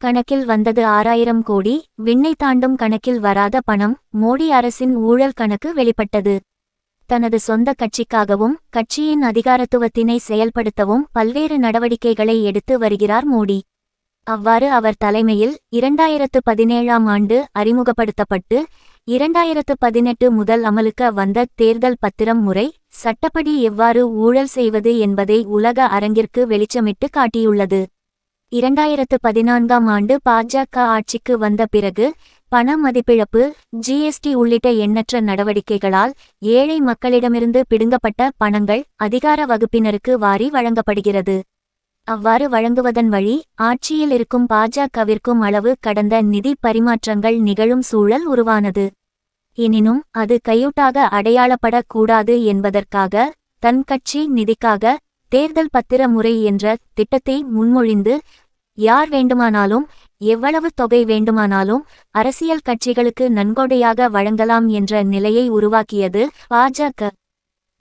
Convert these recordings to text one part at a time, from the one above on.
கணக்கில் வந்தது ஆறாயிரம் கோடி. விண்ணை தாண்டும் கணக்கில் வராத பணம் மோடி அரசின் ஊழல் கணக்கு வெளிப்பட்டது. தனது சொந்த கட்சிக்காகவும் கட்சியின் அதிகாரத்துவத்தினை செயல்படுத்தவும் பல்வேறு நடவடிக்கைகளை எடுத்து வருகிறார் மோடி. அவ்வாறு அவர் தலைமையில் இரண்டாயிரத்து பதினேழாம் ஆண்டு அறிமுகப்படுத்தப்பட்டு இரண்டாயிரத்து பதினெட்டு முதல் அமலுக்க வந்த தேர்தல் பத்திரம் முறை சட்டப்படி எவ்வாறு ஊழல் செய்வது என்பதை உலக அரங்கிற்கு வெளிச்சமிட்டு காட்டியுள்ளது. இரண்டாயிரத்து பதினான்காம் ஆண்டு பாஜக ஆட்சிக்கு வந்த பிறகு பண மதிப்பிழப்பு ஜிஎஸ்டி உள்ளிட்ட எண்ணற்ற நடவடிக்கைகளால் ஏழை மக்களிடமிருந்து பிடுங்கப்பட்ட பணங்கள் அதிகார வகுப்பினருக்கு வாரி வழங்கப்படுகிறது. அவ்வாறு வழங்குவதன் வழி ஆட்சியில் இருக்கும் பாஜகவிற்கும் அளவு கடந்த நிதி பரிமாற்றங்கள் நிகழும் சூழல் உருவானது. எனினும் அது கையூட்டாக அடையாளப்படக்கூடாது என்பதற்காக தன் கட்சி நிதிக்காக தேர்தல் பத்திர முறை என்ற திட்டத்தை முன்மொழிந்து யார் வேண்டுமானாலும் எவ்வளவு தொகை வேண்டுமானாலும் அரசியல் கட்சிகளுக்கு நன்கொடையாக வழங்கலாம் என்ற நிலையை உருவாக்கியது பாஜக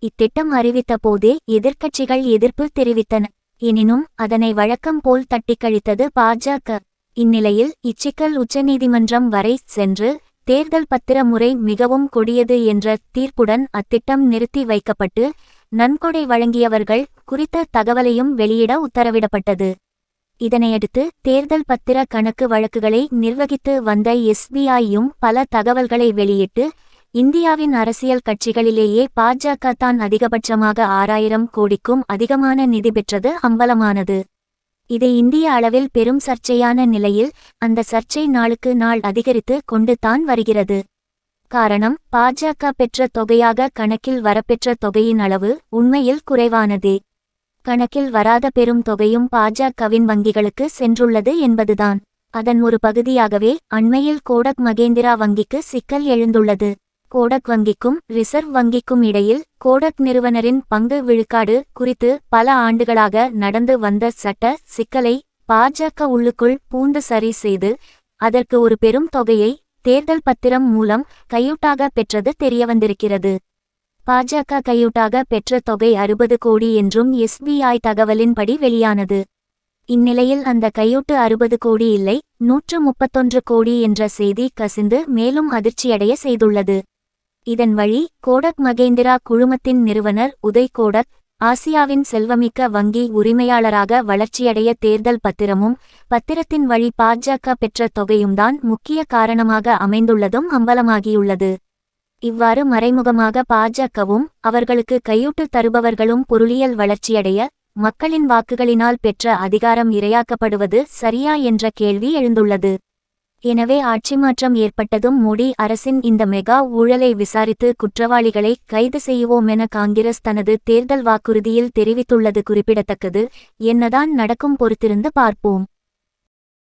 இத்திட்டம் அறிவித்த போதே எதிர்க்கட்சிகள் எதிர்ப்பு தெரிவித்தன. எனினும் அதனை வழக்கம் போல் தட்டிக்கழித்தது பாஜக இந்நிலையில் இச்சிக்கல் உச்சநீதிமன்றம் வரை சென்று தேர்தல் பத்திர முறை மிகவும் கொடியது என்ற தீர்ப்புடன் அத்திட்டம் நிறுத்தி வைக்கப்பட்டு நன்கொடை வழங்கியவர்கள் குறித்த தகவலையும் வெளியிட உத்தரவிடப்பட்டது. இதனையடுத்து தேர்தல் பத்திர கணக்கு வழக்குகளை நிர்வகித்து வந்த எஸ்பிஐயும் பல தகவல்களை வெளியிட்டு இந்தியாவின் அரசியல் கட்சிகளிலேயே பாஜக தான் அதிகபட்சமாக ஆறாயிரம் கோடிக்கும் அதிகமான நிதி பெற்றது அம்பலமானது. இது இந்திய அளவில் பெரும் சர்ச்சையான நிலையில் அந்த சர்ச்சை நாளுக்கு நாள் அதிகரித்து கொண்டு தான் வருகிறது. காரணம் பாஜக பெற்ற தொகையாக கணக்கில் வரப்பெற்ற தொகையின் அளவு உண்மையில் குறைவானதே. கணக்கில் வராத பெரும் தொகையும் பாஜகவின் வங்கிகளுக்கு சென்றுள்ளது என்பதுதான். அதன் ஒரு பகுதியாகவே அண்மையில் கோடக் மகேந்திரா வங்கிக்கு சிக்கல் எழுந்துள்ளது. கோடக் வங்கிக்கும் ரிசர்வ் வங்கிக்கும் இடையில் கோடக் நிறுவனரின் பங்கு விழுக்காடு குறித்து பல ஆண்டுகளாக நடந்து வந்த சட்ட சிக்கலை பாஜக உள்ளுக்குள் பூந்து சரி செய்து அதற்கு ஒரு பெரும் தொகையை தேர்தல் பத்திரம் மூலம் கையூட்டாக பெற்றது தெரியவந்திருக்கிறது. பாஜக கையூட்டாக பெற்ற தொகை அறுபது கோடி என்றும் எஸ்பிஐ தகவலின்படி வெளியானது. இந்நிலையில் அந்த கையூட்டு அறுபது கோடி இல்லை நூற்று முப்பத்தொன்று கோடி என்ற செய்தி கசிந்து மேலும் அதிர்ச்சியடைய செய்துள்ளது. இதன் வழி கோடக் மகேந்திரா குழுமத்தின் நிறுவனர் உதய் கோடக் ஆசியாவின் செல்வமிக்க வங்கி உரிமையாளராக வளர்ச்சியடைய தேர்தல் பத்திரமும் பத்திரத்தின் வழி பாஜக பெற்ற தொகையும்தான் முக்கிய காரணமாக அமைந்துள்ளதும் அம்பலமாகியுள்ளது. இவ்வாறு மறைமுகமாக பாஜகவும் அவர்களுக்கு கையூட்டு தருபவர்களும் பொருளியல் வளர்ச்சியடைய மக்களின் வாக்குகளினால் பெற்ற அதிகாரம் இரையாக்கப்படுவது சரியா என்ற கேள்வி எழுந்துள்ளது. எனவே ஆட்சி மாற்றம் ஏற்பட்டதும் மோடி அரசின் இந்த மெகா ஊழலை விசாரித்து குற்றவாளிகளை கைது செய்வோம் என காங்கிரஸ் தனது தேர்தல் வாக்குறுதியில் தெரிவித்துள்ளது குறிப்பிடத்தக்கது. என்னதான் நடக்கும் பொறுத்திருந்து பார்ப்போம்.